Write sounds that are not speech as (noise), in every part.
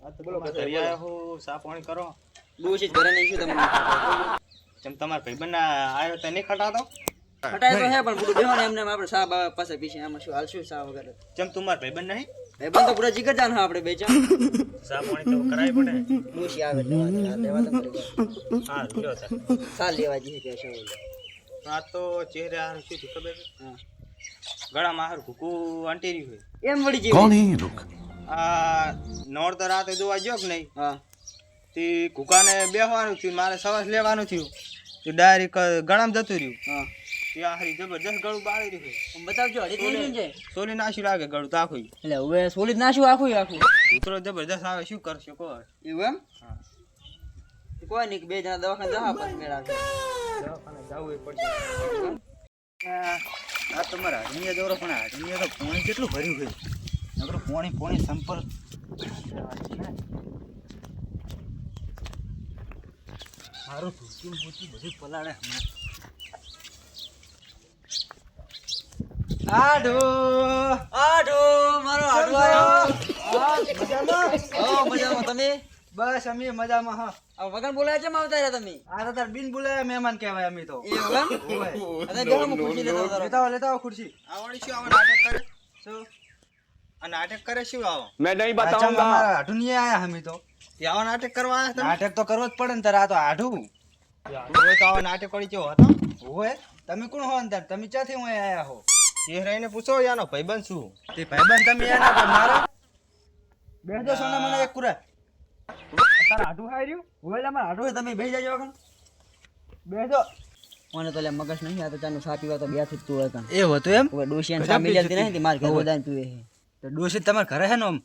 આ તો બોલો આ તો ચહેરા હાર શું ખબર? હા. ગળામાં હોય એમ વળી જીવ? આ નોર તો રાતે જોવા ગયો કે નહીં? હા. તે કુકાને બેહવાનું થયું મારે સવાસ લેવાનું થયું. તે ડાયરેક ગળામાં જતું રહ્યું. હા. આખરી જબરજસ્ત ગળું બાળી રહ્યું. બતાવજો હજી ગયું છે? સોલી નાશી લાગે ગળું તો આખું. એટલે હવે સોલી નાશું આખું આખું. ઉતરો જબરજસ્ત આવે શું કરશો કહો એવું એમ? હા. કોઈ નહીં બે જણા દવાખાને જવા પછી મેળ દવાખાને જવું પડશે. આ આ તમારા હાડમીયા દોરો પણ હાડમીયા તો પાણી કેટલું ભર્યું હોય નકરું પોણી પોણી સંપર્ક. મારું ધૂચું મૂચું બધું પલાળે હમણાં. આઢો આઢો મારો આઢો આવ્યો? ઓ મજામાં. તમે? બસ અમે મજામાં હા. આ વગર બોલાય છે આવતા રહ્યા તમે? આ તો તાર બિન બોલાયા મહેમાન કહેવાય અમે તો. એ એમ અરે ખુરશી લેતો લેતા ખુરશી. આવડી શું? આવડી નાટક કરે. શું? નાટક કરે શું આવો? મેં નહીં બતાવુંગા આઠું નહીં આયા હમી તો. આવા નાટક કરવા આયા નાટક તો કરવો જ પડે ને તારા તો આઠું ઓય તો આવા નાટક કરી કેવો હતો. ઓય તમે કોણ હો અંદર તમે ક્યાંથી હું આયા હો? ચહેરાઈને પૂછો યાનો ભાઈબંધ શું? તે ભાઈબંધ તમે યાના તો મારા? બે દો સોના મને એક કુરા. તારા આઠું હાઈ રહ્યું ઓય લે મારા આઠું તમે બેસી જાજો વખણ બે મને તો મગજ નહીં આ તો ચાનું સાપીવા તો બેથી જ તું એ હતું એમ? ડોશિયાન સામી જતી નહીં માર ઘરે દાન તું એ તો ડોશી તમારા ઘરે છે ને આમ?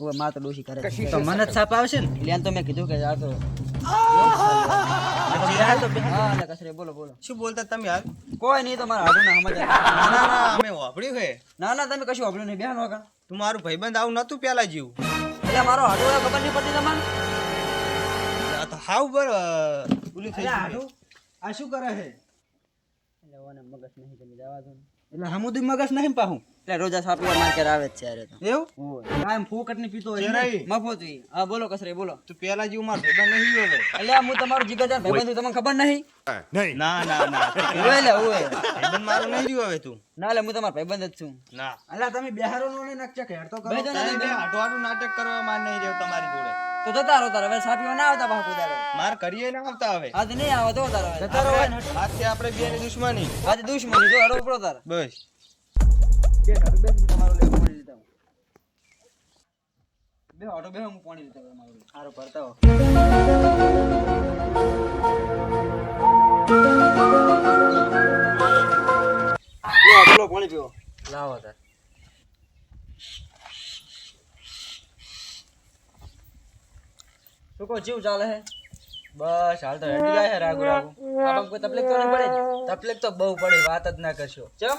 હવે માં તો ડોશી કરે છે. તો મને જ સાપ આવશે ને? એટલે તો મેં કીધું કે આ તો બોલો બોલો. શું બોલતા તમે યાર કોઈ નહીં તો મારા હાડું ના સમજ ના ના ના અમે વાપર્યું હે ના ના તમે કશું વાપર્યું નહીં બેન વગર તું મારું ભાઈબંધ આવું નતું પેલા જેવું. એટલે મારો હાડું ખબર નહીં પડતી તમને તો હાવ બર ઓલું થઈ આ શું કરે છે? એટલે ઓને મગજ નહીં તમે જવા દો. એટલે હમુદી મગજ નહીં પાહું. એટલે રોજા સાપીઓ પીવા આવે જ છે અરે તો. એવું? કાયમ ફૂકટની પીતો હોય. છે હા બોલો કસરે બોલો. તું પેલા જેવું માર ભાઈબંધ નહીં હવે એટલે હું તમારું જીગર જાન ભાઈબંધ તમને ખબર નહીં? નહીં. ના ના ના. હોય એટલે હોય ભાઈબંધ મારું નહીં જીવ હવે તું. ના એટલે હું તમારો ભાઈબંધ જ છું. ના. અલા તમે બિહારો નો ને નકચા કે તો કરો આટો આટો નાટક કરવા માર નહીં રહ્યો તમારી જોડે. તો જતા રહો તારે. હવે સાપીઓ ના આવતા બાપુ કુદાડો માર કરીએ ના આવતા હવે. આજ નહીં આવે તો તારે. હવે. જતા રહો. આજથી આપણે બે ની દુશ્મની. આજે દુશ્મની. જો હડો ઉપડો તારે. બસ. બે હાડું બે હું તમારું લેવા પાણી લેતા બે હાડો બે હું પાણી લેતા તમારું સારું ભરતા હો. લો પાણી પીવો. લાવો તાર. શું કહો જીવ ચાલે હે? બસ હાલ તો હેડી જાય રાગુ રાગુ આપણ કોઈ તકલીફ તો નહીં પડે તકલીફ તો બહુ પડી વાત જ ના કરશો. ચમ?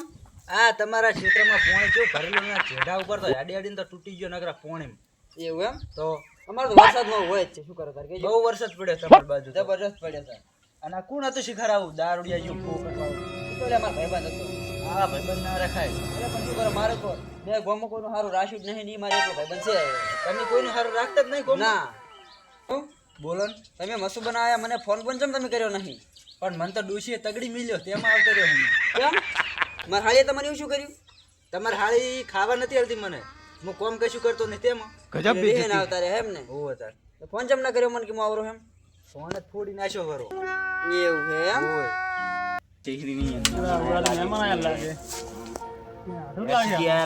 આ તમારા ક્ષેત્રમાં પોણી કેવું ભરેલું ના ચેઢા ઉપર તો હેડી હેડીને તો તૂટી ગયો નકરા પોણી એવું એમ? તો? અમારે તો વરસાદ નો હોય જ છે શું કરો તાર બહુ વરસાદ પડ્યો તમારી બાજુ. જબરજસ્ત પડ્યો છે અને આ કોણ હતું શિખરાવું? દારૂડિયા જેવું કરવાનું એટલે અમારા ભાઈબંધ હતો. હા ભાઈબંધ ના રખાય. અરે પણ શું કરો મારે કો બે ગોમો કોઈનું સારું રાખ્યું જ નહીં નહીં મારે ભાઈબંધ છે. તમે કોઈનું સારું રાખતા જ નહીં ના? બોલો તમે મસુ બનાવ્યા મને ફોન પણ કેમ તમે કર્યો નહીં. પણ મને તો ડૂસીએ તગડી મિલ્યો તેમાં આવતો રહ્યો કેમ? મારા હાળીએ તમારે એવું શું કર્યું? તમારે હાળી ખાવા નથી આવતી મને. હું કોમ કશું કરતો નહીં તેમાં. ગજબ બેન આવતા રહે એમ ને. હોવ તાર ફોન જેમ ના કર્યો મને કે હું આવરો ફોન જ ફોડી નાખ્યો કરો એવું હે એમ? હોય ચહેરી નહીં. મહેમાન લાગે.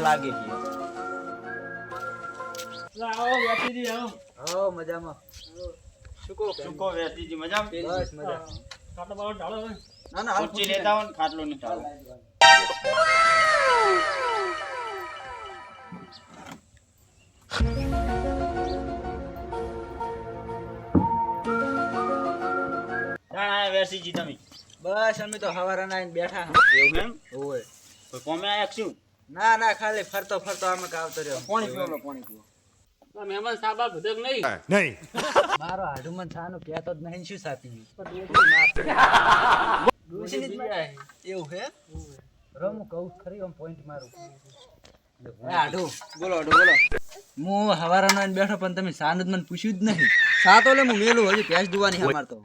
લાગે છે. મજામાં. બસ મજા. ના ના ખાટલો ચાલો બસ અમે તો હવારના આવીને બેઠા એવું એમ? હોવે કોઈ કોમે આયા શું? ના ના ખાલી ફરતો ફરતો અમે આવતો રહ્યો. પાણી પીવો પાણી પીવો મહેમાન નહીં. (laughs) મારો હાડુમન થાનો કહેતો જ નહીં શું સાપી એવું હે? રમું કહું ખરી આમ પોઈન્ટ મારું. આઢું બોલો આઢું બોલો. હું હવારાનો બેઠો પણ તમે સાન જ મને પૂછ્યું જ નહીં. સાતો લે હું મેલું હજી ભેંસ દુવાની અમાર તો.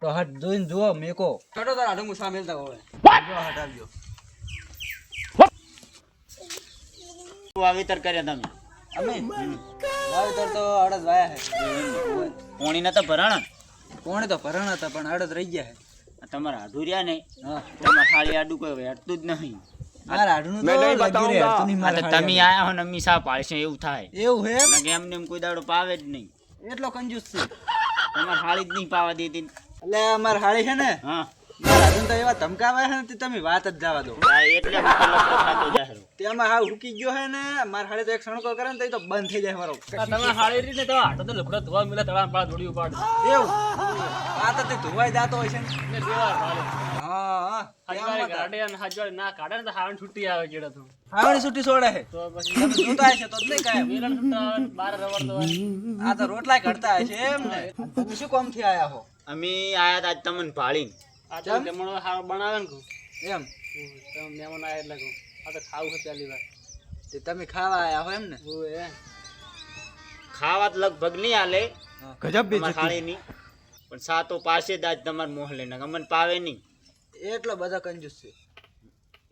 તો હટ જોઈને જુઓ મેકો. કટો તાર આડું હું સા મેલતા હોય. જો હટાવ્યો વાવેતર કર્યા તમે. અમે? વાવેતર તો અડદ વાયા છે પોણી ના તો ભરાણ કોણે તો ભરણ હતા પણ અડદ રહી ગયા છે તમારા આધુર્યા ને તમારા ખાલી આડું કોઈ વેઠતું જ નહીં. નહીં તમે આયા હો ને અમી સા પાડશે એવું થાય. એવું હે એમ? નકે કોઈ દાડો પાવે જ નહીં. એટલો કંજૂસ છે. તમારે હાળી જ નહીં પાવા દેતી એટલે અમારે હાળી છે ને? હા. મારા તો એવા ધમકાવા છે ને તમે વાત જ જવા દો. એટલે હું તેમાં હા હુકી ગયો છે ને માર હાડે તો એક સણકો કરે ને તો બંધ થઈ જાય મારો. તમે હાળી રીતે તો આટો તો લફડો ધોવા મિલે તળા પાડ દોડી ઉપાડ એવું? આ તો તે ધોવાઈ જાતો હોય છે ને. ને દેવા હાડે હા હા. ગાડે અને હજવારે ના કાઢે ને તો હાવણ છૂટી આવે કેડે તો. હાવણ છૂટી છોડે તો પછી જોતા છે તો જ નહીં કાંઈ. વેલણ છૂટા બાર રવડ તો આ તો રોટલા ઘડતા છે એમ ને. તમે શું કામથી આયા હો? અમે આયા તા આજ તમને ભાળીને. આ તો જમણો હાવ બનાવે ને એમ? તમે મેમન આવે એટલે કહું. આ તો ખાવું છે પહેલી વાર. તે તમે ખાવા આયા હો એમ ને? ખાવા તો લગભગ નહીં હાલે. ગજબ તમારે હાળીની પણ સાતો પાસે આજ તમારે મોહ લઈને અમન પાવે નહીં. એટલો બધો કંજૂસ છે.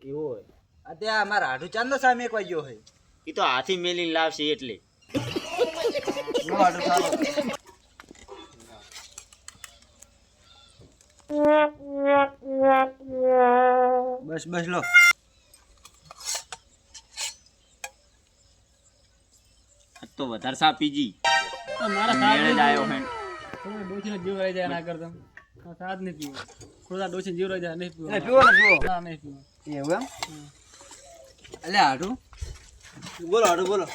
એવું હોય. આ ત્યાં મારા હાડું ચાંદો સામે એક વાગ્યો હોય. એ તો હાથી મેલી લાવશે એટલે. બસ બસ લો. તો વધારે સા પીજી મારા મેળે જ આવ્યો હે તમે ડોસીને જીવ રહી જાય ના કરતા. આ સાદ નહીં પીવો. થોડા ડોસીને જીવ રહી જાય નહીં પીવો. એ પીવો ને પીવો. ના નહીં પીવો. એવું એમ? એટલે હાડું. બોલો હાડું બોલો.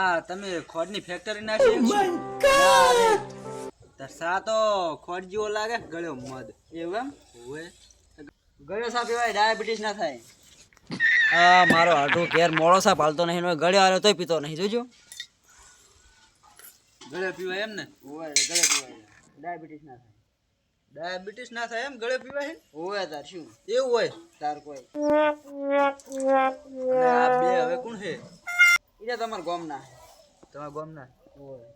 આ તમે ખોડની ફેક્ટરી નાખી ના રે તાર તો ખોડ જેવો લાગે ગળ્યો મધ. એવું એમ? હોય ગળ્યો સા પીવાય ડાયાબિટીસ ના થાય. આ મારો હાડું ઘેર મોળો સા પાલતો નહીં ને ગળ્યો આવ્યો તોય પીતો નહીં જોજો. ગળ્યો પીવાય એમ ને? હોય ગળે પીવાય ડાયાબિટીસ ના થાય. ડાયાબિટીસ ના થાય એમ? ગળે પીવાય હોય તાર શું? એવું હોય? તાર કોઈ. અને આ બે હવે કોણ છે? એટલે તમારા તમાર ગોમ ના હોય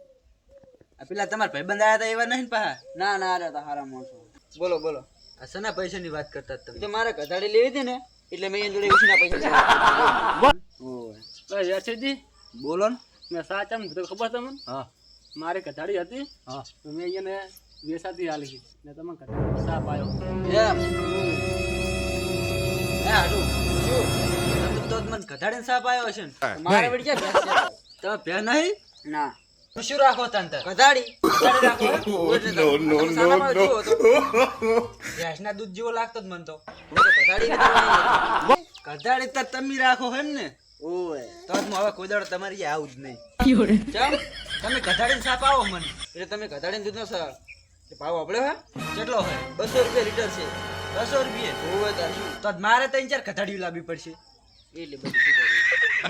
આ પેલા તમારા ભાઈબંધ આયા હતા એવા નહીં પાહા? ના ના તા હારા માણસો. બોલો બોલો. આ પૈસા પૈસાની વાત કરતા તમે? તો મારે ગધાડી લેવી હતી ને એટલે મેં જોડે ઉછીના પૈસા બસ યશજી બોલો ને. મેં સાચા ખબર તમને? હા. મારે કથાડી હતી. હા. તો મેં એને વેસાથી હાલી ગઈ ને તમે કથાડી સાપ આવ્યો એમ? હે હાડું શું? તમે તો મને કથાડીને સાપ આવ્યો છે ને. મારે વળી ક્યાં ભેંસ છે? તમે નહીં? ના. શું રાખો તને કથાડી કથાડી (laughs) નો નો નો (laughs) ભેંસના દૂધ જેવો લાગતો જ મને તો. હતી. તમે રાખો એમ ને? ઓય તો હું હવે કોઈ દાડો તમારી આવું જ નહીં. તમે ઘટાડીને સાપ આવો મને. એટલે તમે ઘટાડીને દૂધનો સર કે ભાવ આપડે હે? કેટલો હોય બસો રૂપિયા લીટર છે. બસો રૂપિયા? હોય તાર. શું તો મારે ત્રણ ચાર કથાડીઓ લાવવી પડશે. એટલે બધું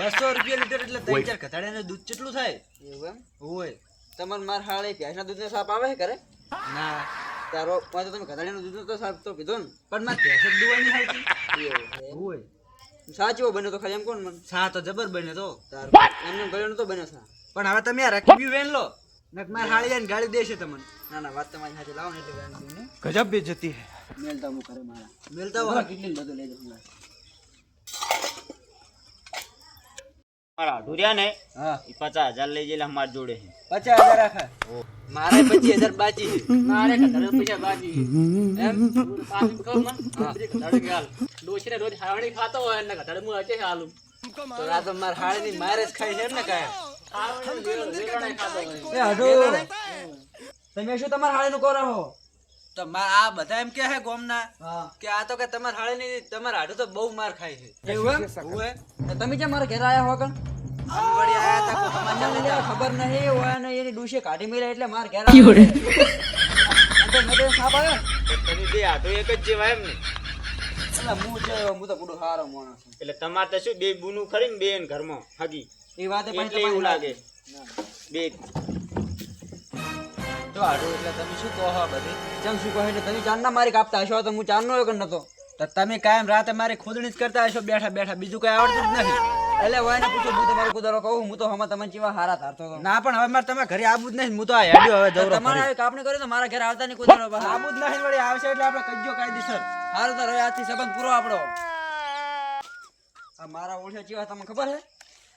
બસો રૂપિયા લીટર એટલે ત્રણ ચાર ઘટાડીને દૂધ કેટલું થાય? એવું એમ? હોય તમારે માર હાળે ભેંસના દૂધનો સાપ આવે છે કરે ના. તારો તો તમે કથાડીનું દૂધનો તો સાપ તો પીધો ને. પણ મારે ભેંસ જ દુવાની હાલતી હોય સાચો બન્યો તો ખાલી એમ કોણ મને સા તો જબર બન્યો તો. તાર એમને ગળ્યો તો બન્યો સા પણ હવે તમે આ રકબી વેન લો. નક માર હાળી ને ગાડી દેશે તમને. ના ના વાત તમારી સાથે લાવો ને એટલે વેન દઉં ગજબ બે જતી હે. મેલતા હું કરે મારા. મેલતા હું. કેટલી બધું લઈ જાઉં મારા. ઢુરિયા ને હા. પચાસ હજાર લઈ જઈને અમારા જોડે છે પચાસ હજાર રાખા મારે પચીસ હજાર બાજી છે. મારે કથાડી પૈસા બાજી એમ? પાછી કહું મને? હાલ. ડોશીને રોજ હાવડી ખાતો હોય ને કથાડી હું અચે હાલું. તો આ તો માર હાળીની મારે જ ખાઈ છે ને કાંઈ? હાડો તમે શું તમારા હાળીનું કરો છો તો માર આ બધા એમ કે હે ગોમના કે આ તો કે તમારા હાળીની તમાર હાડું તો બહુ માર ખાય છે. એવું એમ? તમે કેમ મારા ઘેર આયા હો કણ ખબર નહીં હોય ને એની ડૂશે કાઢી મેલ્યા એટલે માર ઘેર સાપ આવ્યો તો તમે બે આધો એક જ જેવા એમ ને. એટલે હું હું તો પૂરો સારો માણસ એટલે તમારે તો શું બે બુનું ખરી ને બે ને ઘરમાં હગી. એ વાતે પણ એવું લાગે. બે તો હાડું એટલે તમે શું કહો છો બધી? જમ શું કહો એટલે તમે ચાંદના મારી કાપતા હશો તો હું ચાંદનો એક નતો. તો તમે કાયમ રાતે મારી ખોદણી જ કરતા હશો બેઠા બેઠા. બીજું કઈ આવડતું જ નથી. એટલે હોય ને પૂછો હું તમારું કુદારો કહું હું તો હમણાં તમને ચીવા હારા તારતો હતો. ના પણ હવે મારે તમે ઘરે આવું જ નહીં હું તો આ હેડ્યો હવે જવરો તમારે કાપણી કરી તો મારા ઘરે આવતા નહીં કુદારો આવું જ નહીં વળી આવશે એટલે આપણે કહીજો કાયદેસર. હારું તો હવે આજથી સંબંધ પૂરો આપણો. આ મારા ઓળખ્યા ચીવા તમને ખબર હે?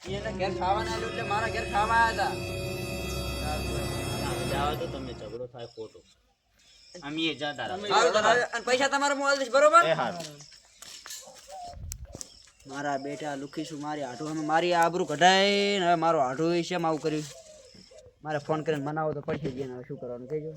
એને ઘેર ખાવાના આવ્યું એટલે મારા ઘેર ખાવા આવ્યા હતા જાવા તો તમે ઝઘડો થાય ખોટો. અમે અને પૈસા તમારા મોબાઈલ દઈશ બરોબર? મારા બેટા લુખીશું મારી આઠું અમે મારી આબરું કઢાઈ હવે મારો આઠું છે આવું કર્યું? મારે ફોન કરીને મનાવો તો પડશે શું કરવાનું કહેજો